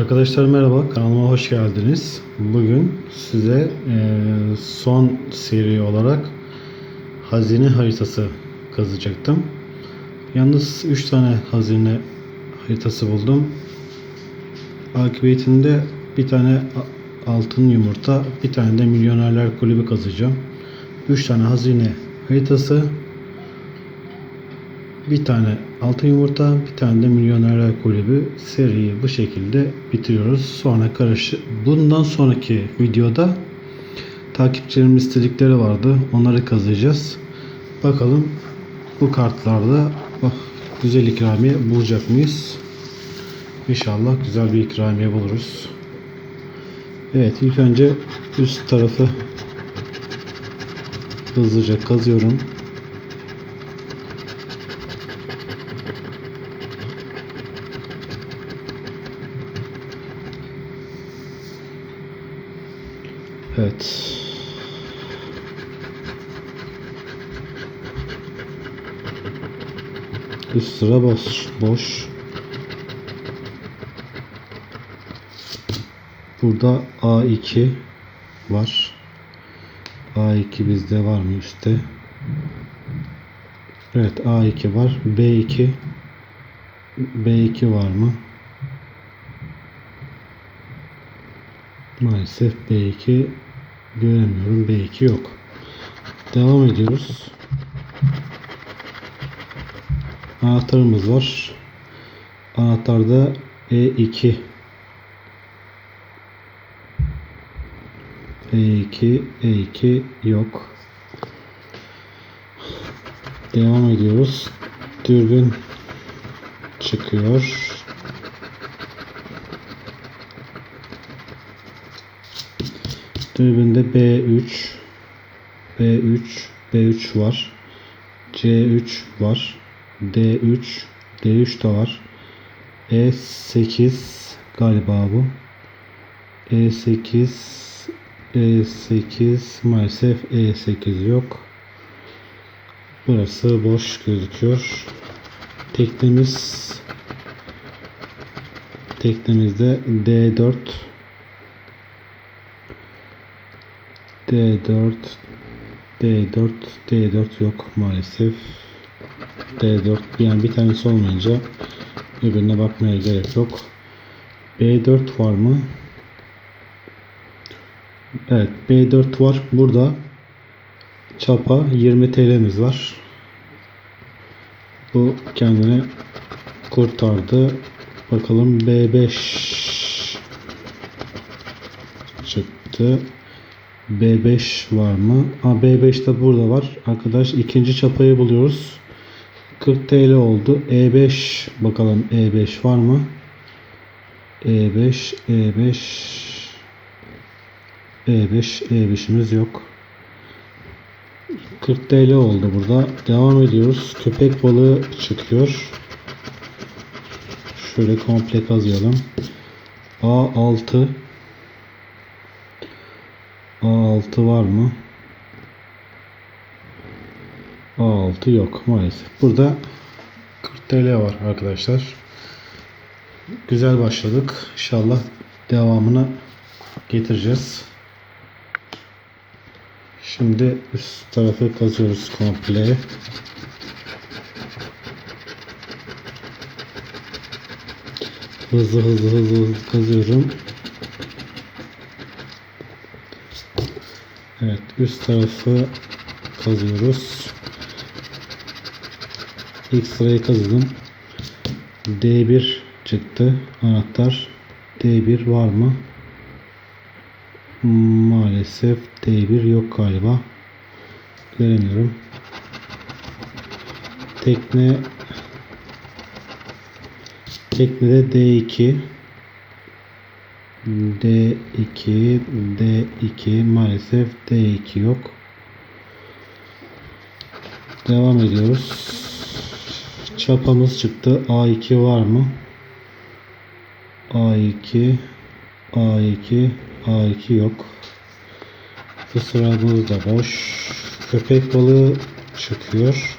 Arkadaşlar merhaba, kanalıma hoş geldiniz. Bugün size eee, son seri olarak hazine haritası kazacaktım. Yalnız 3 tane hazine haritası buldum. Akıbetinde bir tane altın yumurta, bir tane de milyonerler kulübü kazacağım. 3 tane hazine haritası, bir tane altın yumurta, bir tane de milyonerler kulübü seriyi bu şekilde bitiriyoruz. Sonra karış bundan sonraki videoda takipçilerimin istedikleri vardı. Onları kazıyacağız. Bakalım bu kartlarda oh, güzel ikramiye bulacak mıyız? İnşallah güzel bir ikramiye buluruz. Evet ilk önce üst tarafı hızlıca kazıyorum. Evet. Sıra boş. boş. Burada A2 var. A2 bizde var mı üstte? Evet A2 var. B2 B2 var mı? Maalesef B2 göremiyorum. B2 yok. Devam ediyoruz. Anahtarımız var. Anahtarda E2 E2 E2 yok. Devam ediyoruz. Dürbün çıkıyor. Dürbünde B3 B3 B3 var. C3 var. D3 D3 de var. E8 galiba bu. E8 E8 maalesef E8 yok. Burası boş gözüküyor. Teknemiz teknemizde D4 D4 D4 D4 yok maalesef. D4 yani bir tanesi olmayınca öbürüne bakmaya gerek yok. B4 var mı? Evet B4 var. Burada çapa 20 TL'miz var. Bu kendini kurtardı. Bakalım B5 çıktı. B5 var mı? Aa, B5 de burada var. Arkadaş ikinci çapayı buluyoruz. 40 TL oldu. E5 bakalım E5 var mı? E5 E5 E5 E5'imiz yok. 40 TL oldu burada. Devam ediyoruz. Köpek balığı çıkıyor. Şöyle komple kazıyalım. A6 A6 var mı? A6 yok maalesef. Burada 40 TL var arkadaşlar. Güzel başladık. İnşallah devamını getireceğiz. Şimdi üst tarafı kazıyoruz komple. Hızlı hızlı hızlı hızlı kazıyorum. Evet üst tarafı kazıyoruz. İlk sırayı kazıdım. D1 çıktı. Anahtar. D1 var mı? Maalesef D1 yok galiba. Göremiyorum. Tekne Teknede D2 D2 D2 maalesef D2 yok. Devam ediyoruz. Çapamız çıktı. A2 var mı? A2 A2 A2 yok. Bu sıramız da boş. Köpek balığı çıkıyor.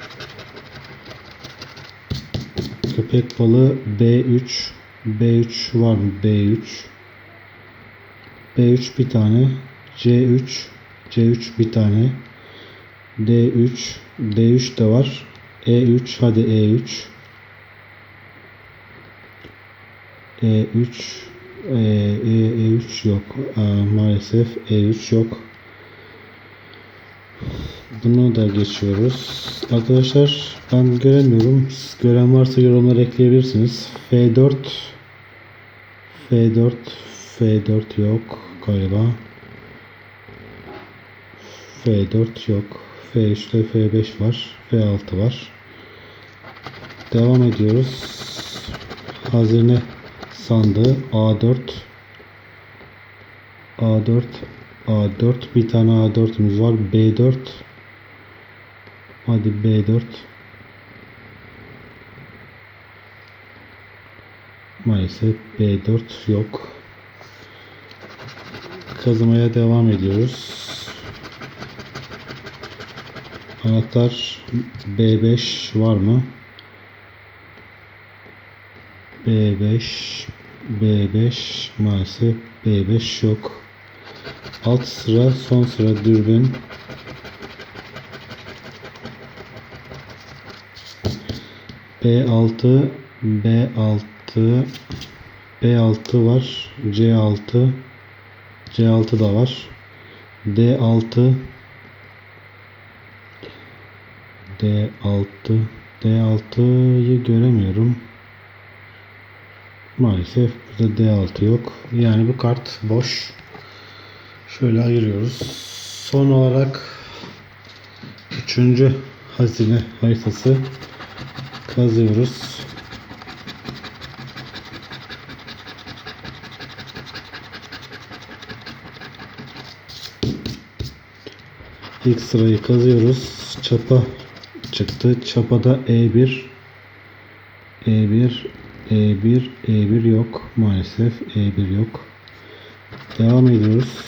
Köpek balığı B3 B3 var mı? B3. B3 bir tane. C3. C3 bir tane. D3. D3 de var. E3. Hadi E3. E3. E, E, E3 yok. Aa, maalesef E3 yok. Bunu da geçiyoruz. Arkadaşlar ben göremiyorum. Siz Gören varsa yorumlara ekleyebilirsiniz. F4 F4 F4 yok galiba. F4 yok. F3'te F5 var. F6 var. Devam ediyoruz. Hazine sandığı A4 A4 A4 bir tane A4'ümüz var. B4 Hadi B4 Maalesef B4 yok. Kazımaya devam ediyoruz. Anahtar B5 var mı? B5 B5 maalesef B5 yok. Alt sıra son sıra dürbün. B6 B6 B6 var. C6 C6 da var. D6 D6 D6'yı göremiyorum. Maalesef burada D6 yok. Yani bu kart boş. Şöyle ayırıyoruz. Son olarak üçüncü hazine haritası kazıyoruz. İlk sırayı kazıyoruz. Çapa çıktı. Çapada E1 E1 E1 E1 yok. Maalesef E1 yok. Devam ediyoruz.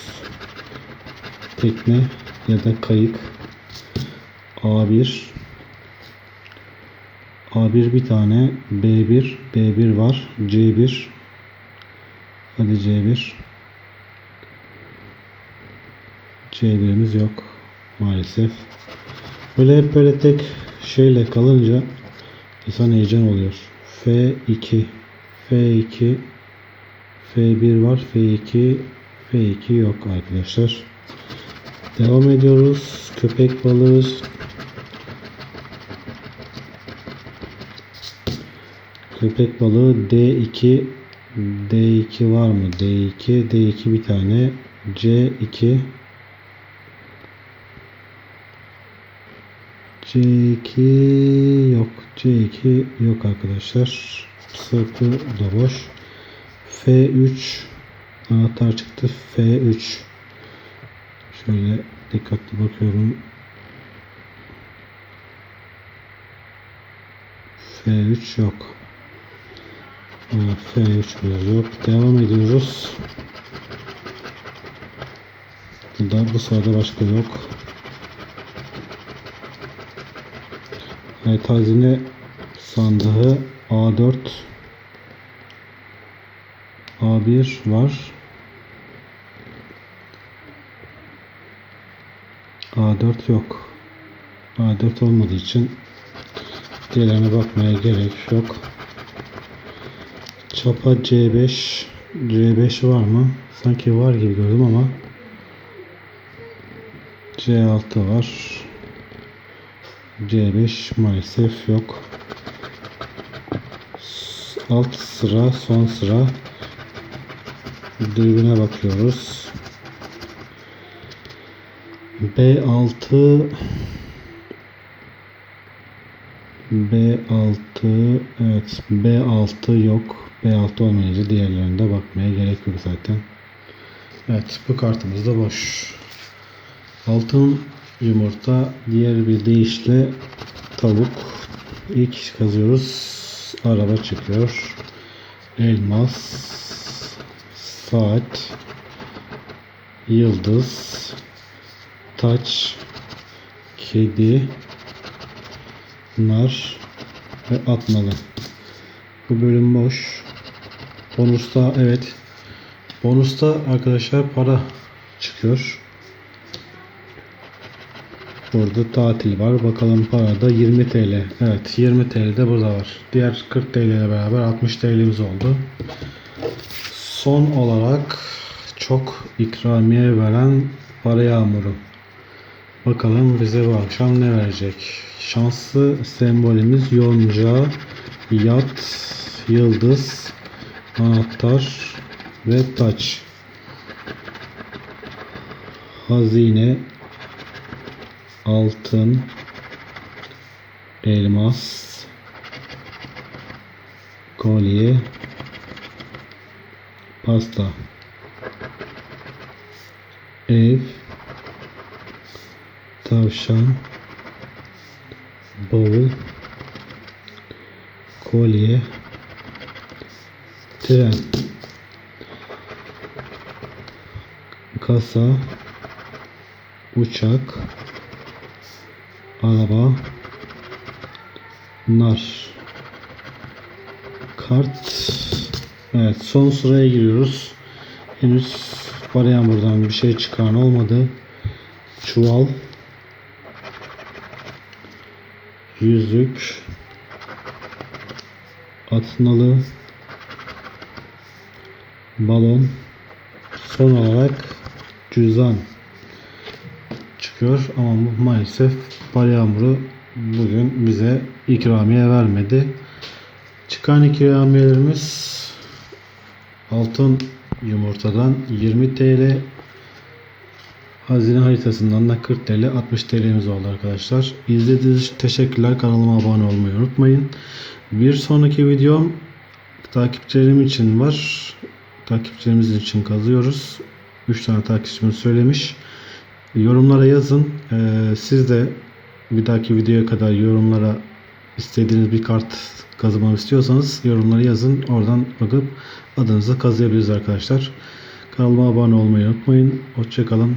Tekne ya da kayık A1 A1 bir tane B1 B1 var C1 Hadi C1 C1'imiz yok maalesef. Böyle hep böyle tek şeyle kalınca insan heyecan oluyor. F2 F2 F1 var. F2 F2 yok arkadaşlar. Devam ediyoruz. Köpek balığı Köpek balığı D2 D2 var mı? D2 D2 bir tane C2 C2 yok. C2 yok arkadaşlar. Sırtı da boş. F3 anahtar çıktı. F3 şöyle dikkatli bakıyorum. F3 yok. F3 yok. Devam ediyoruz. Burada bu sırada başka yok. Evet hazine sandığı A4 A1 var. A4 yok. A4 olmadığı için diğerlerine bakmaya gerek yok. Çapa C5 C5 var mı? Sanki var gibi gördüm ama C6 var. C5 maalesef yok. Alt sıra son sıra dürbüne bakıyoruz. B6 B6 evet B6 yok. B6 olmayınca diğerlerine bakmaya gerek yok zaten. Evet bu kartımız da boş. Altın yumurta diğer bir deyişle tavuk. İlk kazıyoruz. Araba çıkıyor. Elmas saat yıldız taç kedi nar ve atmalı. Bu bölüm boş. Bonusta evet. Bonusta arkadaşlar para çıkıyor. Burada tatil var. Bakalım parada 20 TL. Evet 20 TL de burada var. Diğer 40 TL ile beraber 60 TL'miz oldu. Son olarak çok ikramiye veren para yağmuru. Bakalım bize bu akşam ne verecek? Şanslı sembolümüz yonca, yat, yıldız, anahtar ve taç. Hazine, altın, elmas, kolye, pasta, ev, tavşan, bavul, kolye, tren, kasa, uçak, araba, nar, kart. Evet son sıraya giriyoruz. Henüz parayan buradan bir şey çıkan olmadı. Çuval, yüzük, atnalı, balon, son olarak cüzdan çıkıyor ama maalesef para yağmuru bugün bize ikramiye vermedi. Çıkan ikramiyelerimiz altın yumurtadan 20 TL Hazine haritasından da 40 TL 60 TL'miz oldu arkadaşlar. İzlediğiniz için teşekkürler. Kanalıma abone olmayı unutmayın. Bir sonraki videom takipçilerim için var. Takipçilerimiz için kazıyoruz. 3 tane takipçimiz söylemiş. Yorumlara yazın. Ee, siz de bir dahaki videoya kadar yorumlara istediğiniz bir kart kazımamı istiyorsanız yorumlara yazın. Oradan bakıp adınızı kazıyabiliriz arkadaşlar. Kanalıma abone olmayı unutmayın. Hoşçakalın.